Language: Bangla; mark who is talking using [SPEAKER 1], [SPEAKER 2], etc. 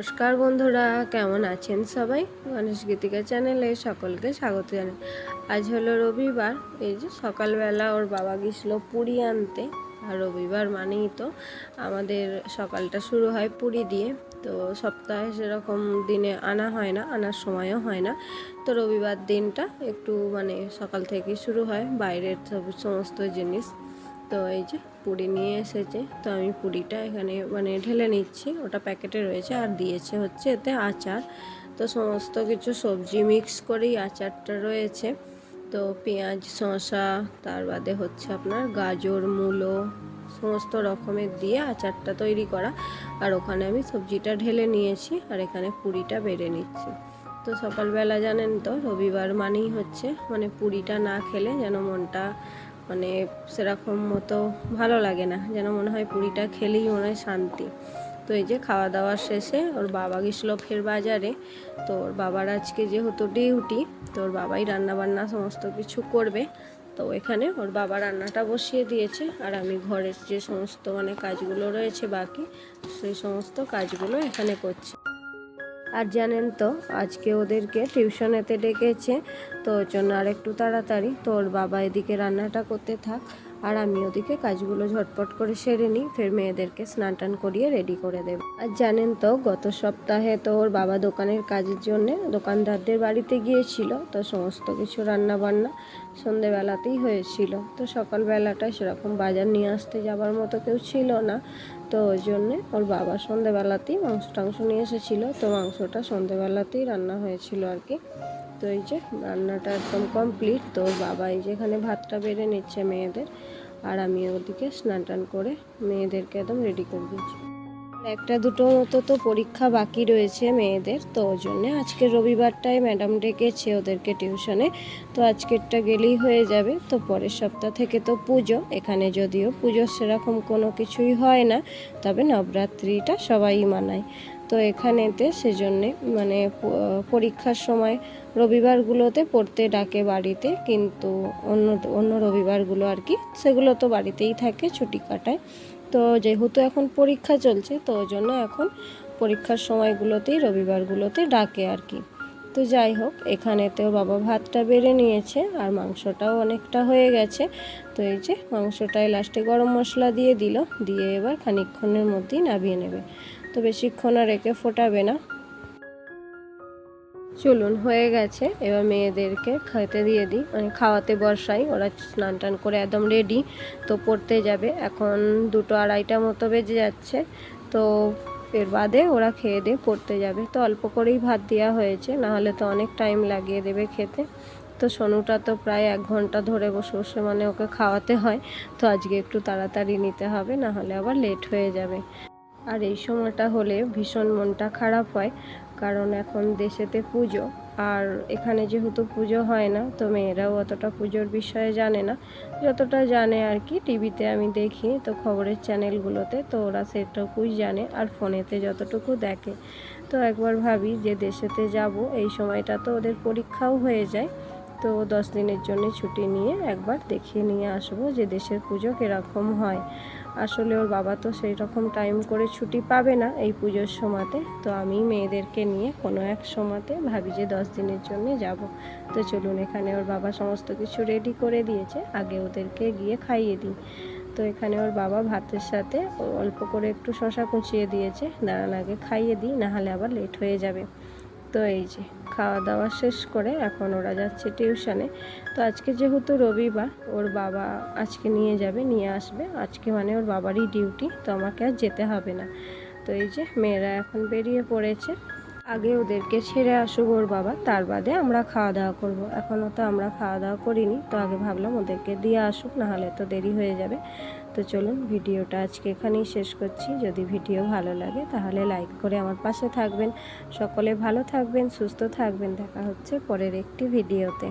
[SPEAKER 1] নমস্কার বন্ধুরা, কেমন আছেন সবাই? গণেশ গীতিকা চ্যানেলে সকলকে স্বাগত জানাই। আজ হলো রবিবার, এই যে সকালবেলা ওর বাবা গেছিল পুরী আনতে, আর রবিবার মানেই তো আমাদের সকালটা শুরু হয় পুরী দিয়ে। তো সপ্তাহে সেরকম দিনে আনা হয় না, আনার সময়ও হয় না। তো রবিবার দিনটা একটু মানে সকাল থেকেই শুরু হয়, বাইরের সব সমস্ত জিনিস। তো এই যে পুরি নিয়ে এসেছে, তো আমি পুরিটা এখানে মানে ঢেলে নিচ্ছি, ওটা প্যাকেটে রয়েছে আর দিয়েছে হচ্ছে এতে আচার। তো সমস্ত কিছু সবজি মিক্স করেই আচারটা রয়েছে। তো পেঁয়াজ, শসা, তার বাদে হচ্ছে আপনার গাজর, মূলো, সমস্ত রকমের দিয়ে আচারটা তৈরি করা। আর ওখানে আমি সবজিটা ঢেলে নিয়েছি আর এখানে পুরিটা বেড়ে নিচ্ছি। তো সকালবেলা জানেন তো, রবিবার মানেই হচ্ছে মানে পুরিটা না খেলে যেন মনটা মানে সেরকম মতো ভালো লাগে না। যেন মনে হয় পুরিটা খেলেই মনে হয় শান্তি। তো এই যে খাওয়া দাওয়ার শেষে ওর বাবা গেছিল ফের বাজারে। তো ওর বাবার আজকে যেহেতু ডিউটি, তো ওর বাবাই রান্নাবান্না সমস্ত কিছু করবে। তো এখানে ওর বাবা রান্নাটা বসিয়ে দিয়েছে। আর আমি ঘরের যে সমস্ত মানে কাজগুলো রয়েছে বাকি, সেই সমস্ত কাজগুলো এখানে করছি। আর জানেন তো, আজকে ওদেরকে টিউশনেতে ডেকেছে, তো ওই জন্য আর একটু তাড়াতাড়ি। তো ওর বাবা এদিকে রান্নাটা করতে থাক। আর আমি ওদিকে কাজগুলো ঝটপট করে সেরে নিই, ফের মেয়েদেরকে স্নান টান করিয়ে রেডি করে দেব। আর জানেন তো, গত সপ্তাহে তো ওর বাবা দোকানের কাজের জন্যে দোকানদারদের বাড়িতে গিয়েছিল, তো সমস্ত কিছু রান্না বান্না সন্ধেবেলাতেই হয়েছিল। তো সকালবেলাটায় সেরকম বাজার নিয়ে আসতে যাবার মতো কেউ ছিল না, তো ওই জন্যে ওর বাবা সন্ধেবেলাতেই মাংস টাংস নিয়ে এসেছিল, তো মাংসটা সন্ধেবেলাতেই রান্না হয়েছিল আর কি। তো এই যে রান্নাটা একদম কমপ্লিট তো বাবা এই যে এখানে ভাতটা বেড়ে নিচ্ছে মেয়েদের, আর আমি ওদিকে স্নান টান করে মেয়েদেরকে একদম রেডি করে দিচ্ছি। একটা দুটো মতো তো পরীক্ষা বাকি রয়েছে মেয়েদের, তো ওই জন্যে আজকে রবিবারটায় ম্যাডাম ডেকেছে ওদেরকে টিউশনে তো আজকেরটা গেলেই হয়ে যাবে, তো পরের সপ্তাহ থেকে তো পুজো, এখানে যদিও পুজো সেরকম কোনো কিছুই হয় না, তবে নবরাত্রিটা সবাই মানায়। তো এখানেতে সেজন্যে মানে পরীক্ষার সময় রবিবারগুলোতে পড়তে ডাকে বাড়িতে, কিন্তু অন্য অন্য রবিবারগুলো আর কি, সেগুলো তো বাড়িতেই থাকে, ছুটি কাটায়। তো যেহেতু এখন পরীক্ষা চলছে, তো ওই জন্য এখন পরীক্ষার সময়গুলোতেই, রবিবারগুলোতে ডাকে আর কি। তো যাই হোক, এখানেতেও বাবা ভাতটা বেড়ে নিয়েছে, আর মাংসটাও অনেকটা হয়ে গেছে। তো এই যে, মাংসটায় লাস্টে গরম মশলা দিয়ে দিল, দিয়ে এবার খানিকক্ষণের মধ্যেই নামিয়ে নেবে। তো বেশিক্ষণ আর রেখে ফোটাবে না। চলুন, হয়ে গেছে। এবার মেয়েদেরকে খাইতে দিয়ে দিই। মানে খাওয়াতে বসাই। ওরা স্নান টান করে একদম রেডি তো পড়তে যাবে। এখন দুটো আড়াইটা মতো বেজে যাচ্ছে। তো এর বাদে ওরা খেয়ে দিয়ে পড়তে যাবে। তো অল্প করেই ভাত দেওয়া হয়েছে। নাহলে তো অনেক টাইম লাগিয়ে দেবে খেতে। তো সোনুটা তো প্রায় এক ঘণ্টা ধরে বসে বসে মানে ওকে খাওয়াতে হয়। তো আজকে একটু তাড়াতাড়ি নিতে হবে না হলে আবার লেট হয়ে যাবে। আর এই সময়টা হলে ভীষণ মনটা খারাপ হয়, কারণ এখন দেশেতে পুজো। আর এখানে যেহেতু পুজো হয় না, তো মেয়েরাও অতটা পুজোর বিষয়ে জানে না। যতটা জানে আর কি, টিভিতে আমি দেখি তো খবরের চ্যানেলগুলোতে, তো ওরা সেটুকুই জানে আর ফোনেতে যতটুকু দেখে। তো একবার ভাবি যে দেশেতে যাব, এই সময়টা তো ওদের পরীক্ষাও হয়ে যায়। তো দশ দিনের জন্য ছুটি নিয়ে একবার দেখিয়ে নিয়ে আসব যে দেশের পুজো কীরকম হয়। আসলে ওর বাবা তো সেই রকম টাইম করে ছুটি পাবে না এই পুজোর সময়তে। তো আমি মেয়েদেরকে নিয়ে কোনো এক সময়তে ভাবি যে দশ দিনের জন্য যাব। তো চলুন এখানে ওর বাবা সমস্ত কিছু রেডি করে দিয়েছে। আগে ওদেরকে গিয়ে খাইয়ে দিই। তো এখানে ওর বাবা ভাতের সাথে অল্প করে একটু শশা কুচিয়ে দিয়েছে। দাঁড়ান আগে খাইয়ে দিই, নাহলে আবার লেট হয়ে যাবে। তো এই যে খাওয়া দাওয়া শেষ করে এখন ওরা যাচ্ছে টিউশনে। তো আজকে যেহেতু রবিবার, ওর বাবা আজকে নিয়ে যাবে, নিয়ে আসবে। আজকে মানে ওর বাবারই ডিউটি, তো আমাকে আর যেতে হবে না। তো এই যে মেয়েরা এখন বেরিয়ে পড়েছে। আগে ওদেরকে ছেড়ে আসুক ওর বাবা, তার বাদে আমরা খাওয়া দাওয়া করব। এখনও তো আমরা খাওয়া দাওয়া করিনি, তো আগে ভাবলাম ওদেরকে দিয়ে আসুক, নাহলে তো দেরি হয়ে যাবে। তো চলুন, ভিডিওটা আজকে এখানেই শেষ করছি। যদি ভিডিও ভালো লাগে, তাহলে লাইক করে আমার পাশে থাকবেন। সকলে ভালো থাকবেন, সুস্থ থাকবেন। দেখা হচ্ছে পরের একটি ভিডিওতে।